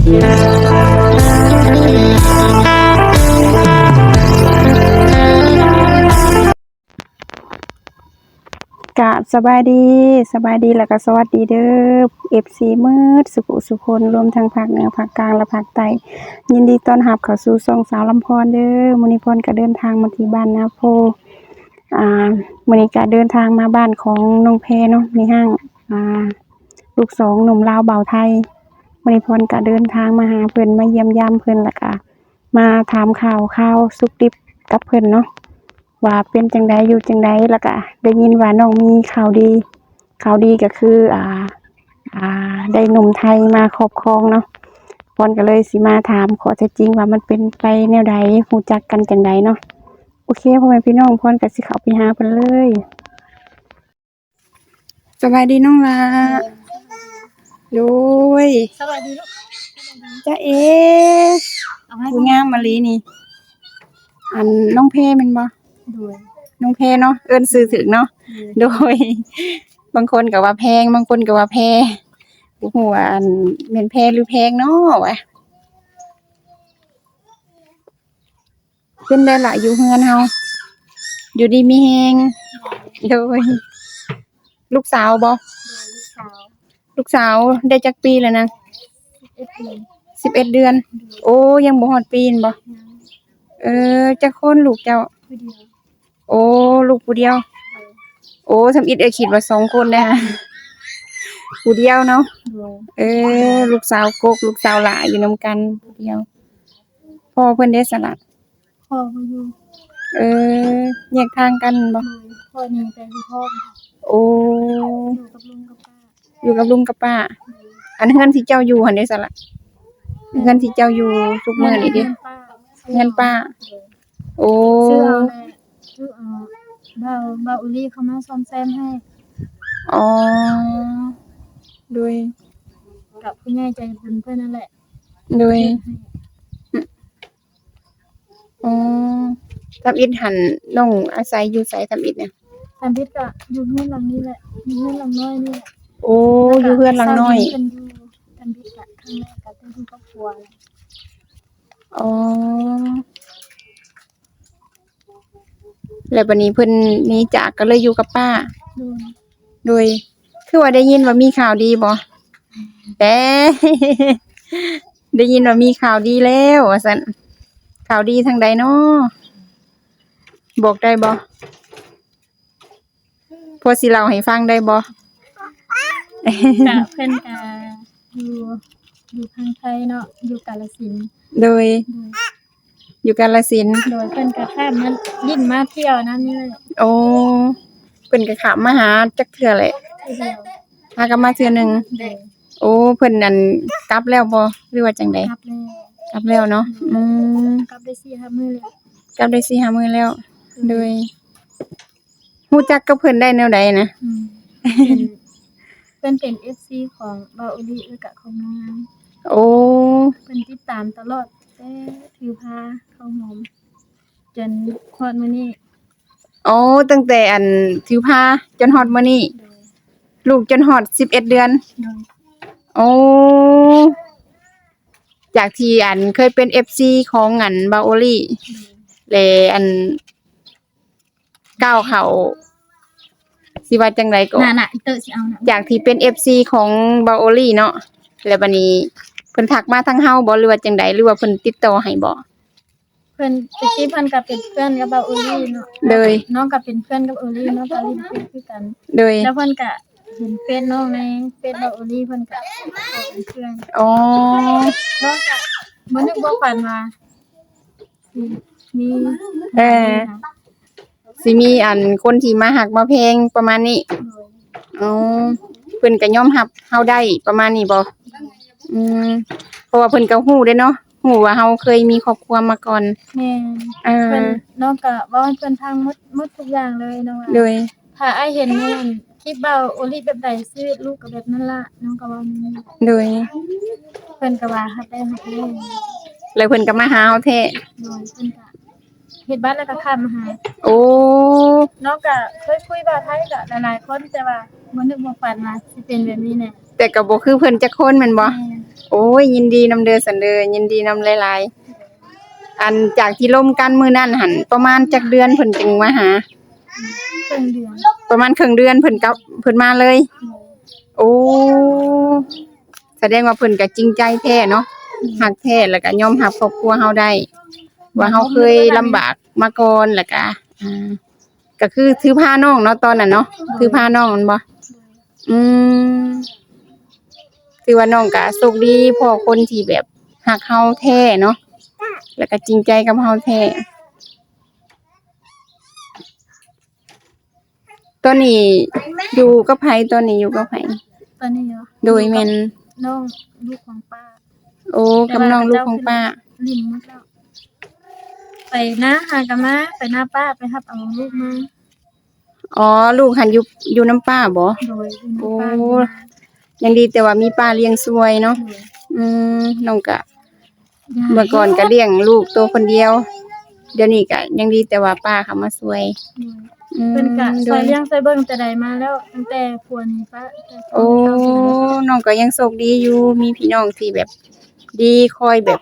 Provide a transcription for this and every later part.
กะสบายดีสบายดีแล้วก็สวัสดีเด้อ FC มืดสุขุสุคนรวมทั้งภาคเหนือภาคกลางและภาคใต้ยินดีต้อนรับเข้าสู่ช่องสาวลำพรเด้อมื้อนี้พรก็เดินทางมาที่บ้านนาโพอ่ามื้อนี้ก็เดินทางมาบ้านของน้องเพเนาะมีห้างอ่าลูกสองหนุ่มลาวเบาไทย มื้อนี้พรก็เดินทางมาหาเพิ่อนมาเยี่ยมยามเพิ่อนแล้วก็มาถามข่าวข่าวสุขดิบกับเพิ่อนเนาะว่าเป็นจังใดอยู่จังใดแล้วก็ได้ยินว่าน้องมีข่าวดีข่าวดีก็คืออ่าอ่าได้หนุ่มไทยมาครอบครองเนาะพรก็เลยสิมาถามขอเท็จจริงว่ามันเป็นไปแนวใดฮู้จักกันจังใดเนาะโอเคพ่อแม่พี่น้องพรก็สิเข้าไปหาเพิ่นเลยสบายดีน้องลาโด ยสวัสดีลูกจ้าเอเอาให้ผู้งามมะลีนี่ อันน้องเพแม่นบ่ด้วยน้องเพเนาะเอิ้นซื้อถึงเนาะโดย บางคนก็ว่าแพง บางคนก็ว่าแพงบ่ฮู้ว่าอันแม่นแพงหรือแพงเนาะวะเป็นได้ล่ะอยู่เฮือนเฮาอยู่ดีมีแฮงโดยลูกสาวบ่ลูกสาว ลูกสาวได้จักปีแล้วนะเอ็ดปี11เดือน โอ้ยังบ่ฮอดปีนบ่เออจักคนลูกเจ้าผู้เดียวโอ้ลูกผู้เดียว โอ้สำอิดเอยคิดว่าสองคนนะฮะผู้เดียวเนาะด้วยเออ ลูกสาวกกลูกสาวหลาอยู่นำกันผู้เดียวพ่อเพิ่นได้สละพ่อมาอยู่เออแยกทางกันบ่ด้วยพ่อนี่ไปที่พ่อโอ้อยู่กับลุงกับป้า อยู่กับลุงกับป้า อันเฮือนที่เจ้าอยู่หั่นได้สละเฮือนที่เจ้าอยู่ทุกมื้อนี่ดิเงินป้าเงินป้า โอ้ซื้อเอาแม่ซื้อเอาเบาเบาอุลี่เขามาซ่อมแซมให้อ๋อโดยกับผู้ใหญ่ใจบุญเพื่อนนั่นแหละโดยให้อ๋อทำอิฐหันน้องอาศัยอยู่ไสทำอิฐเนี่ยตามพิษก็อยู่เงื่อนหลังนี้แหละอยู่เงื่อนหลังน้อยนี่แหละโอ้อยู่เพื่อนหลังน้อย เพิ่นอยู่ตามพิษก็ครั้งแรกก็เป็นที่ครอบครัวแหละอ๋อ แล้วบัดนี้เพิ่นหนี้จากก็เลยอยู่กับป้าด้วยโดย คือว่าได้ยินว่ามีข่าวดีบ่แต่ ได้ยินว่ามีข่าวดีแล้วว่าซั่นข่าวดีทางใดเนาะบอกได้บ่พอสิเล่าให้ฟังได้บ่ กะเพิ่นกะอยู่อยู่ทางไทยเนาะอยู่กาฬสินธุ์โดยอยู่กาฬสินธุ์โดยเพิ่นกะข้ามมันยิ่นมาเที่ยวนั่นนี่เลยโอ้เพิ่นก็ขับมาหาจักเทื่อแหละทีเดียวพากันมาเทื่อหนึงโดยโอ้เพิ่นนั่นกลับแล้วบ่หรือว่าจังไดกลับแล้วกลับแล้วเนาะอืมกลับได้สี่ห้ามื้อแล้วกลับได้4 5มื้อแล้ว โดยฮู้จักกับเพิ่นได้แนวใดนะ อืมเป็น เพิ่นเป็น FC ของบาอุลีแล้วก็ของน้องน้โอ้ำเพิ่นติดตามตลอดแต่ถือพาเข้าหอมจนฮอดมื้อนี้โอ้ตั้งแต่อันถือพาจนฮอดมื้อนี้โดยลูกจนฮอด11 เดือน โดยโอ้ จากที่อันเคยเป็น FC ของอันบาโอลี่แลอันก้าวเขา สิว่าจังไดก็น่ะน่ะอีเตอร์สิเอาน่ะจากที่เป็น FC ของบาโอลี่เนาะแล้วบัดนี้เพิ่นทักมาทางเฮาบ่หรือว่าจังใดหรือว่าเพิ่นติดต่อให้บ่ เพิ่นตะกี้เพิ่นก็เป็นเพื่อนกับบาอุลีเนาะเลย น้องก็เป็นเพื่อนกับอุลีเนาะบาอุลีเป็นคือกัน โดยแล้วเพิ่นก็เห็นเฟซน้องในเฟซบาอุลีเพิ่นก็เอาเป็นเพื่อนอ๋อน้องก็บ่นึกบ่ฝันว่าสิมีเออ สิมีอันคนที่มาหักมาแพงประมาณนี้อ๋อเพิ่นก็ยอมรับเฮาได้ประมาณนี้บ่อืมเพราะว่าเพิ่นก็ฮู้เด้เนาะฮู้ว่าเฮาเคยมีครอบครัวมาก่อน แม่นอ่าเพิ่นน้องก็เว้าให้เพิ่นฟังหมดหมดทุกอย่างเลยน้องว่าโดยถ้าอ้ายเห็นแม่นคลิปบาอุลีแบบใดชีวิตลูกก็แบบนั้นล่ะน้องก็ว่ามันโดยเพิ่นก็ว่าฮักได้ฮักได้แล้วเพิ่นก็มาหาเฮาแท้โดยเพิ่นก็ เฮ็ดบ้านแล้วก็ข้ามมาหาโอ้น้องก็เคยคุยบ่าไทยกับหลายๆคนแต่ว่าบ่นึกบ่ฝันว่าสิเป็นแบบนี้แน่แต่ก็บ่คือเพิ่นจักคนแม่นบ่แม่โอ้ยยินดีนำเด้อสันเด้อยินดีนำหลายๆอันจากที่ล่มกันมื้อนั้นหันประมาณจักเดือนเพิ่นจึงมาหาครึ่งเดือนประมาณครึ่งเดือนเพิ่นกลับเพิ่นมาเลย โอ้แสดงว่าเพิ่นก็จริงใจแท้เนาะหักแท้แล้วก็ยอมรับครอบครัวเฮาได้ว่าเฮาเคยลำบาก มาก่อนแล้วก็อ่าก็คือถือผ้าน้องเนาะตอนนั้นเนาะถือผ้าน้องมันบ่อืมถือว่าน้องก็โชคดีพอคนที่แบบหักเฮาแท้เนาะแล้วก็จริงใจกับเฮาแท้ตอนนี้อยู่กับไผตอนนี้อยู่กับไผตอนนี้เหรอโดยแม่นน้องลูกของป้า โอ้กำน้องลูกของป้า ลินหมดแล้ว ไปนะหากะมาไปหน้าป้าไปรับเอาลูกมาอ๋อ ลูกหันอยู่อยู่น้ำป้าบ่ โดยอยู่โอ้ในป้าอยู่นะยังดีแต่ว่ามีป้าเลี้ยงซวยเนาะโดยอืมน้องกะ ยายเมื่อก่อนก็เลี้ยงลูกตัวคนเดียว เดี๋ยวนี้ก็ยังดีแต่ว่าป้าเขามาซวยโดยอืมเพิ่นกะโดซอยยเลี้ยงซอยเบิ่งแต่ใดมาแล้วตั้งแต่ผัวนี้ป้าแต่โอ้น้องก็ยังโชคดีอยู่มีพี่น้องที่แบบ ดีคอยแบบ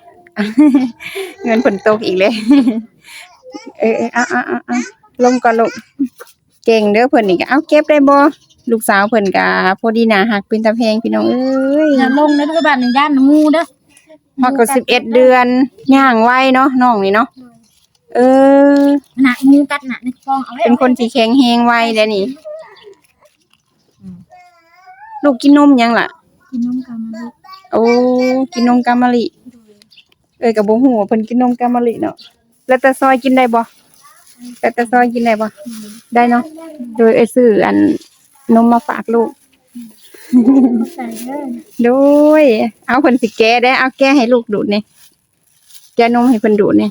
เงินผลตกอีกเลยเออเออเอาเอาเอาเอาลงก่อนลงเก่งเด้อเพิ่นนี่ก็เอาเก็บได้บ่ลูกสาวเพิ่นก็พอดีหน้าหักเป็นตาแพงพี่น้องเอ้ยอย่าลงนะทุกบ้านในย่านงูเด้อพอก็สิบเอ็ดเดือนย่างไวเนาะน้องนี่เนาะเออน่ะงูกัดน่ะในคลองเอาไว้เป็นคนที่แข็งแรงไวเด้อนี่ลูกกินนมยังล่ะ กินนมกันมาลูกโอ้กินนมกามะลิ เอ้ยก็บ่ฮู้ว่าเพิ่นกินนมกามะลิเนาะแล้วแต่ซอยกินได้บ่แต่แต่ซอยกินได้บ่ได้เนาะโดยเอ้ยซื้ออันนมมาฝากลูกใส่เด้อโดยเอาเพิ่นสิแก้ได้เอาแก้ให้ลูกดูดนี่แก้นมให้เพิ่นดูดนี่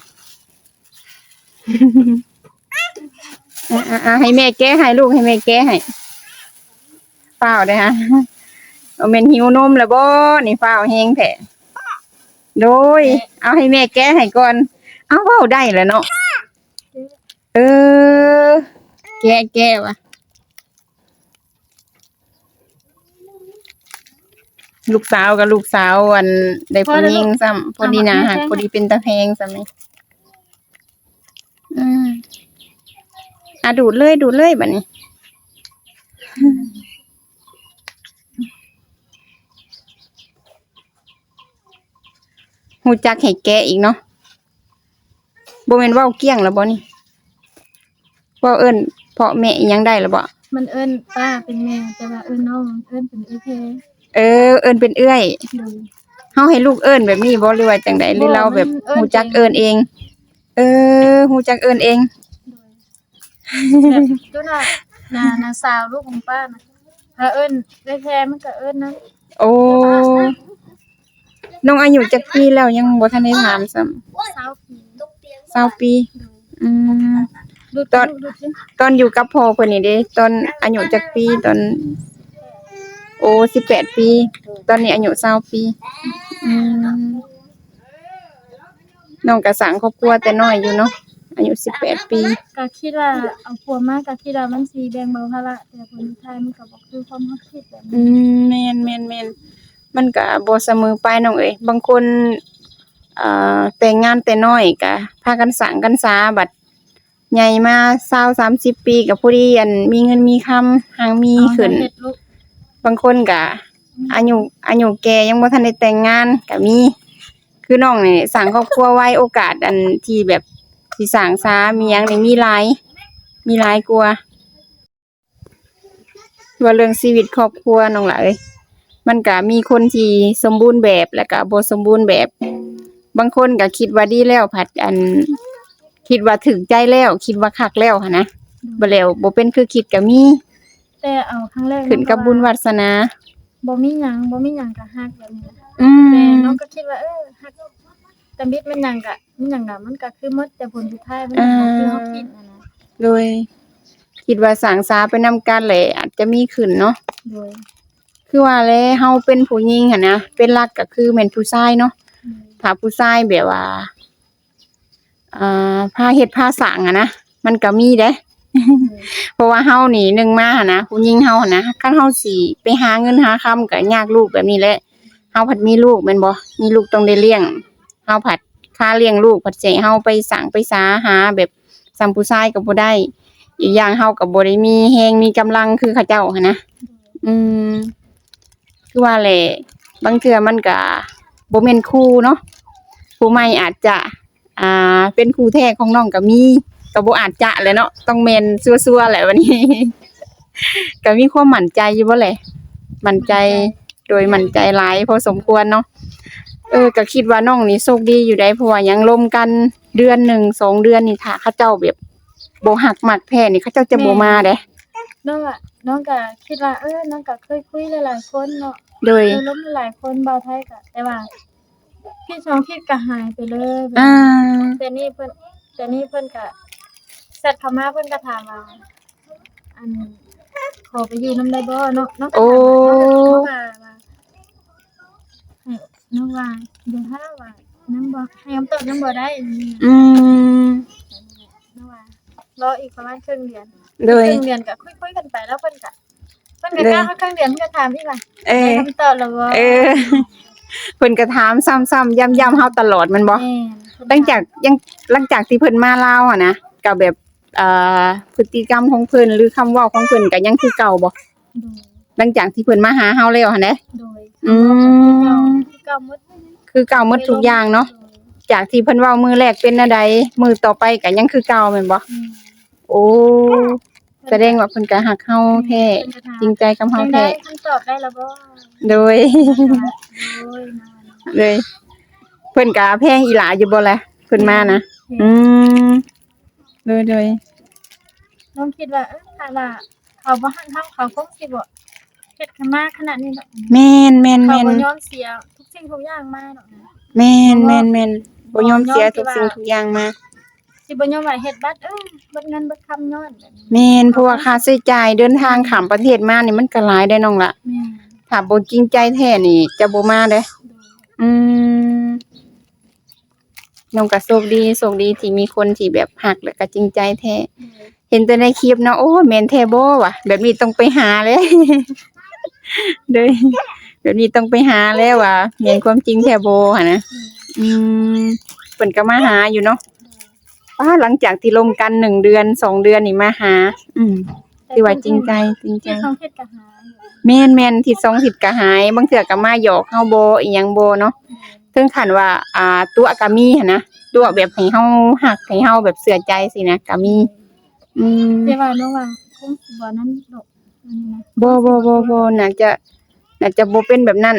อ่าๆๆให้แม่แก้ให้ลูกให้แม่แก้ให้เปล่าเด้อฮะเอาแม่นหิวนมแล้วบ่นี่เปล่าแฮงแท้ โดย เอาให้แม่แก้ให้ก่อน เอาเว้าได้แล้วเนาะเออ แก้แก้ว่ะลูกสาวกับลูกสาวอันได้ผู้หญิงซ้ำพอดีหนาหักพอดีเป็นตาแพงซ้ำนี่อืมอะดูดเลยดูดเลยบัดนี้ หูจักให้แกะอีกเนาะบ่แม่นเว้าเกี้ยงแล้วบ่นี่เว้าเอิ้นพ่อแม่อีหยังได้แล้วบ่มันเอิ้นป้าเป็นแม่แต่ว่าเอิ้นน้องเอิ้นเป็นเอ้ยเพเออ เอิ้นเป็นเอื้อยโดย เฮาให้ลูกเอิ้นแบบนี้บ่หรือว่าจังไดหรือเราแบบมันเอิ้น หูจักเอิ้นเอง เออหูจักเอิ้นเองแบบจุน่ะนานาสาวลูกของป้านะถ้าเอิ้นได้แพ้มันก็เอิ้นนะโอ้น้ องอายุจักปีแล้วยังบ่ทันได้ถามซ้ำสาวผี20ปี อืม ดูดตอน ดูดสิตอนอยู่กับพ่อเพิ่นนี่เด้ตอนอายุจักปีตอน โอ้18ปี ตอนนี้อายุ20ปีอืมน้องก็สร้างครอบครัวแต่น้อยอยู่เนาะอายุ18ปี ก็คิดว่าเอาผัวมาก็คิดว่ามันสิแบ่งเบาภาระแต่คนไทยมันก็บ่คือความฮักคิดแบบอืนี้มแม่นแม่นแม่น มันก็บ่เสมอไปน้องเอ้ยบางคนเอ่อแต่งงานแต่น้อยก็พากันสร้างกันสาบัดใหญ่มา20 30ปีก็ผู้ดีอันมีเงินมีคำหางมีขึ้น เอาให้เฮ็ดลูกบางคนก็อายุอายุแก่ยังบ่ทันได้แต่งงานก็มี คือน้องนี่สร้างครอบครัวไว้โอกาสอันที่แบบสิสร้างสามีหยังนี่มีหลาย มีหลายกว่าว่าเรื่องชีวิตครอบครัวน้องหลาย มันก็มีคนที่สมบูรณ์แบบแล้วก็บ่สมบูรณ์แบบ บางคนก็คิดว่าดีแล้วผัดอัน คิดว่าถึงใจแล้ว คิดว่าคักแล้วหันนะบ่แล้วบ่เป็นคือคิดก็มีแต่เอาครั้งแรกขึ้นกับบุญวาสนาบ่มีหยังบ่มีหยังก็ฮักแบบนี้อืมแต่น้องก็คิดว่าเออฮักแต่มิดมันหยังก็มันหยังก็มันก็คือหมดแต่ผลสุดท้ายมันก็บ่คือเฮาคิดนะนะโดย คิดว่าสร้างสาไปนำกันแหละอาจจะมีขึ้นเนาะโดย คือว่าแลเฮาเป็นผู้หญิงหั่นนะเป็นหลักก็คือแม่นผู้ชายเนาะถ้าผู้ชายแบบว่าอ่าพาเฮ็ดพาสร้างอะนะมันก็มีเด้ เพราะว่าเฮานี่หนึงมาหั่นนะผู้หญิงเฮาหั่นนะคันเฮาสิไปหาเงินหาคำก็ยากลูกแบบนี้แหละเฮาผัดมีลูกแม่นบ่มีลูกต้องได้เลี้ยงเฮาผัดค่าเลี้ยงลูกผัดสิให้เฮาไปสร้างไปสาหาแบบสัมผู้ชายก็บ่ได้อีกอย่างเฮาก็บ่ได้มีแฮงมีกำลังคือเขาเจ้าหันนะอืม คือว่าแหละบางเทื่อมันก็บ่แม่นคู่เนาะผู้ใหม่อาจจะ อ่า เป็นคู่แท้ของน้องก็มีก็บ่อาจจะแหละเนาะต้องแม่นซัวๆแหละวันนี้ก็มีความมั่นใจอยู่บ่แหละมั่นใจโดยมั่นใจหลายพอสมควรเนาะเออก็คิดว่าน้องนี่โชคดีอยู่ได้เพราะว่ายังลมกันเดือนหนึ่งสองเดือนนี่ถ้าเขาเจ้าแบบโบหักหมักแท้นี่เขาเจ้าจะโบมาเด้น้องอะน้องก็คิดว่าเออน้องก็เคยคุยหลายๆคนเนาะ โดยเคยล้มหลายคนเบาไทยก็แต่ว่า พี่ชองคิดก็หายไปเลยแบบอ่า แต่นี่เพิ่นแต่นี่เพิ่นก็แซดเข้ามาเพิ่นก็ถามว่าอันขอไปอยู่นำได้บ่เนาะน้องก็โอ้ถามว่าน้องว่าให้น้องว่าเดี๋ยวถ้าว่าน้ำบ่ให้คำตอบน้ำบ่ได้อันนี้อืม น้องว่ารออีกประมาณครึ่งเดือนโดย ครึ่งเดือนก็คุยๆกันไปแล้วเพิ่นก็ เพิ่นก็เลยกล้าเขาครึ่งเดือนเพิ่นก็ถามอีกว่าเอได้อคำตอบแล้วบ่เออเพิ่นก็ถามซ้ำๆย้ำๆเฮาตลอดแมันบ่แม่นหลังจากยังหลังจากที่เพิ่นมาลาวอะนะก็แบบเอ่อพฤติกรรมของเพิ่นหรือคำเว้าของเพิ่นก็ยังคือเก่าบ่โดยหลังจากที่เพิ่นมาหาเฮาแล้วหั่นเด้โดยอืมเก่าหมดคือเก่าหมดทุกอย่างเนาะจากที่เพิ่นเว้ามือแรกเป็นอันใดมือต่อไปก็ยังคือเก่าแม่นบ่อืมโอ้ แสดงว่าเพิ่นก็ฮักเฮาแท้จริงใจกับเฮายังแท้ได้คำตอบได้แล้วบ่โดยโดยนะเลย เพิ่นก็แพงอีหลาอยู่บ่ล่ะเพิ่นมานะอืมเลยเลยน้องคิดว่าเอ้ยถ้าว่าเขาบ่หันเฮาเขาคงสิบ่เฮ็ดกันมาขนาดนี้ดอกแม่นแม่นเขาแม่นบ่ยอมเสียทุกสิ่งทุกอย่างมาดอกนะ แม่นแม่นแม่นบ่ยอมเสียทุกสิ่งทุกอย่างมา สิบ่ยอมว่าเฮ็ดบัตรเอ้ยเบิดเงินเบิดคำย้อนแบบนี้แม่นเพราะว่าค่าใช้จ่ายเดินทางข้ามประเทศมานี่มันก็หลายได้น้องล่ะแม่ถ้าบ่จริงใจแท้นี่ จะบ่มาเด้โดยอืมน้องก็โชคดีโชคดีที่มีคนที่แบบฮักและก็จริงใจแท้โดยเห็นแต่ในคลิปเนาะโอ้แม่นแท้บ่วะแบบนี้ต้องไปหาเลย เด้อแบบนี้ต้องไปหาแล้วว่ะแม่นความจริงแท้บ่หั่นนะ อืมเพิ่นก็มาหาอยู่เนาะ ป้าหลังจากที่ลมกันหนึ่งเดือนสองเดือนนี่มาหา อืมที่ว่าจริงใจจริงใจที่เขาเฮ็ดก็หาอยู่แม่นแม่นทิศสองทิศก็หาย บางเทื่อก็มาหยอกเฮาบ่อีหยังบ่เนาะถึงขั้นว่า อ่า ตัวก็มีหั่นนะตัวแบบให้เฮาฮักให้เฮาแบบเชื่อใจสินะก็มี อืมแต่ว่าน้องว่าคงสิบ่นั้นดอกอันนี้นะบ่บ่บ่บ่น่าจะน่าจะบ่เป็นแบบนั้น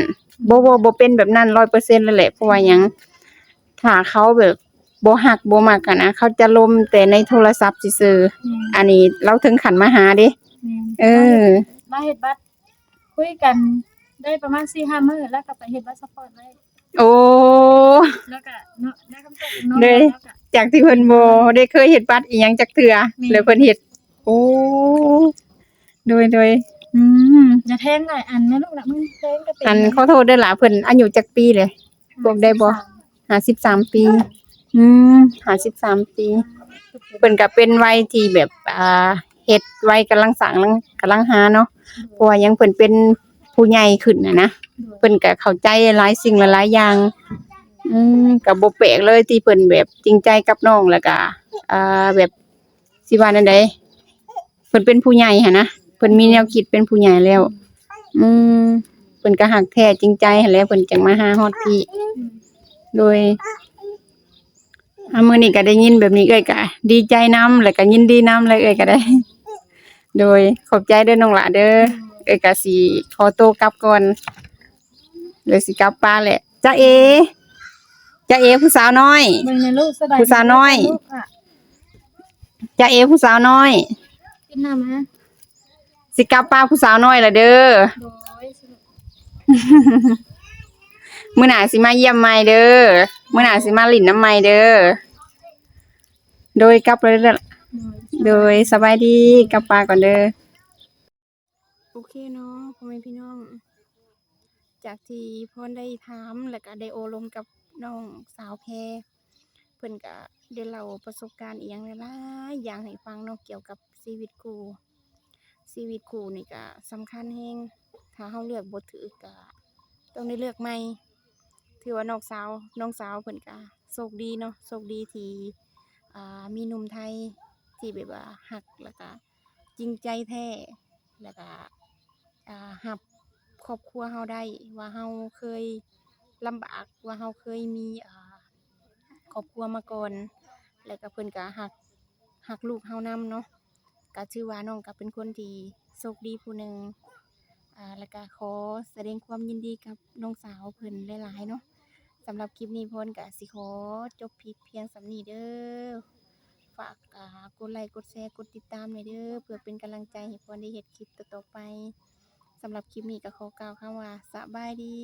บ่บ่บ่เป็นแบบนั้น100%เลยแหละเพราะว่าหยังถ้าเขาแบบ บ่ฮักบ่มักกันนะเขาจะลมแต่ในโทรศัพท์ซื่อแม่นๆอันนี้เราถึงขั้นมาหาเด้แม่นเออ มาเฮ็ดบัตรคุยกันได้ประมาณ4-5มื้อแล้วก็ไปเฮ็ดบัตรสปอร์ตไว้โอ้แล้วก็เนาะได้คำตอบน้องเด้แล้วก็จากที่เพิ่นบ่ได้เคยเฮ็ดบัตรอีหยังจักเทื่อแม่แล้วเพิ่นเฮ็ด โอ้โดยโดยอืมอย่าแทงหลายอันนะลูกนะมึงแทงก็เป็นอันขอโทษเด้อล่ะเพิ่นอายุจักปีเลยบอกได้บ่53ปี อืม53ปีเพิ่นก็เป็นวัยที่แบบอ่าเฮ็ดวัยกำลังสร้างกำลังกำลังหาเนาะเพราะว่ายังเพิ่นเป็นผู้ใหญ่ขึ้นน่ะนะเพิ่นก็เข้าใจหลายสิ่งหลายๆอย่าง อืมก็บ่แปลกเลยที่เพิ่นแบบจริงใจกับน้องแล้วก็อ่าแบบสิว่านั่นใดเพิ่นเป็นผู้ใหญ่หั่นนะเพิ่นมีแนวคิดเป็นผู้ใหญ่แล้ว อืมเพิ่นก็ฮักแท้จริงใจหั่นแหละเพิ่นจังมาหาฮอดพี่ โดย อามื้อนี้ก็ได้ยินแบบนี้เอ้ยก็ดีใจนํแล้วก็ยินดีนํเลยเอ้ยก็ได้ โดยขอบใจเด้อน้องหลาเด้อเอ้ยก็สิขอตัวกลับก่อนเลยสิกลับป้านแหละจ้าเอจ้าเอผู้สาวน้อยมึงในลูกสบายผู้สาวน้อย ลูกอะจ้าเอผู้สาวน้อย กินน้ำฮะสิกลับป้าผู้สาวน้อยละเด้อโดยสนุกมื้อหน้าสิมาเยี่ยมใหม่เด้อ มื้อหนาสิมาหลินน้ำใหม่เด้อ โดยกลับเลยเด้อโดยสบายดีกลับปาก่อนเด้อ โอเคเนาะพ่อแม่พี่น้อง จากที่พ่อได้ถามแล้วก็ได้โอลมกับน้องสาวแพรเพิ่อนก็ได้เล่าประสบการณ์อีหยังหลายๆอย่างให้ฟังเนาะเกี่ยวกับชีวิตครูชีวิตครูนี่ก็สำคัญแฮงถ้าเฮาเลือกบ่ถูกก็ต้องได้เลือกใหม่ ถือว่าน้องสาวน้องสาวเพิ่นก็โชคดีเนาะโชคดีที่อ่ามีหนุ่มไทยที่แบบว่าฮักแล้วก็จริงใจแท้แล้วก็อ่ารับครอบครัวเฮาได้ว่าเฮาเคยลำบากว่าเฮาเคยมีอ่าครอบครัวมาก่อน แล้วก็เพิ่นก็ฮักฮักลูกเฮานำเนาะก็ถือว่าน้องก็เป็นคนที่โชคดีผู้หนึ่ง อ่าแล้วก็ขอแสดงความยินดีกับน้องสาวเพิ่นหลายๆเนาะสำหรับคลิปนี้พลก็สิขอจบเพียงสำนีเด้อฝากอ่ากดไลค์กดแชร์กดติดตามหน่อยเด้อเพื่อเป็นกำลังใจให้พลได้เฮ็ดคลิปต่อๆไปสำหรับคลิปนี้ก็ขอกล่าวคำว่าสบายดี